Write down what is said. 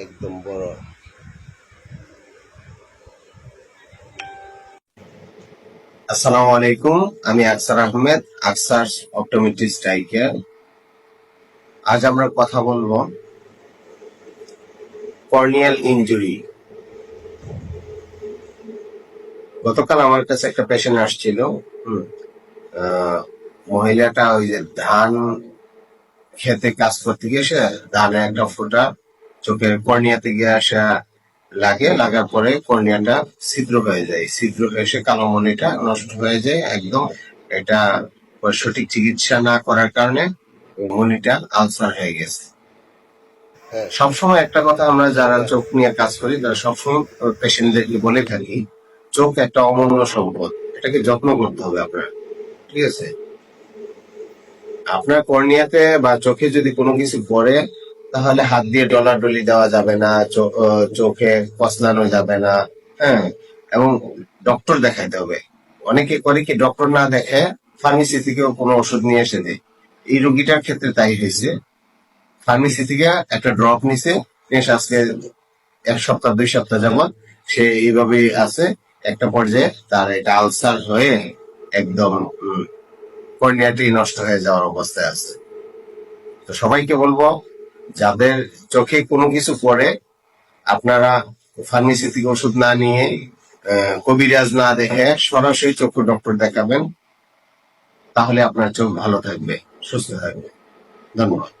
একদম বড়। আসসালামু আলাইকুম, আমি আকসার আহমেদ, আকসার অপটোমেট্রিস্ট আই আজ আমরা কথা বলব কর্নিয়াল ইনজুরি। গতকাল আমার কাছে একটা পেশেন্ট আসছিল মহিলাটা ওই যে ধান খেতে কাজ করতে গিয়ে ধানে একটা ফোঁটা চোখের কর্নিয়াতে গিয়ে আসা লাগে লাগার পরে কর্নিয়াটা ছিদ্র হয়ে যায়। ছিদ্র হয়ে সে কালো মনিটা নষ্ট হয়ে যায় একদম। এটা সঠিক চিকিৎসা না করার কারণে মনিটা আলসার হয়ে গেছে। সবসময় একটা কথা আমরা যারা চোখ নিয়ে কাজ করি তারা সবসময় পেশেন্টদেরকে বলে থাকি চোখ একটা অমূল্য সম্পদ এটাকে যত্ন করতে হবে আপনার ঠিক আছে? আপনার কর্নিয়াতে বা চোখে যদি কোনো কিছু পড়ে তাহলে হাত দিয়ে ডলাডলি দেওয়া যাবে না চোখে কসলানো যাবে না হ্যাঁ? এবং ডক্টর দেখাইতে হবে। অনেকে করে কি ডক্টর না দেখে ফার্মেসি থেকেও কোনো ওষুধ নিয়ে এসে দেয়। এই রোগীটার ক্ষেত্রে তাই হয়েছে। ফার্মেসি থেকে একটা ড্রপ নিছে নিয়ে আজকে এক সপ্তাহ, দুই সপ্তাহ যাবত সে এইভাবেই আছে। একটা পর্যায়ে তার এটা আলসার হয়ে একদম কর্নিয়াটি নষ্ট হয়ে যাওয়ার অবস্থায় আছে। তো সবাইকে বলব যাদের চোখে কোনো কিছু পড়ে, আপনারা ফার্মেসি থেকে ওষুধ না নিয়ে কবিরাজ না দেখে সরাসরি চক্ষু ডক্টর দেখাবেন, তাহলে আপনার চোখ ভালো থাকবে, সুস্থ থাকবে। ধন্যবাদ।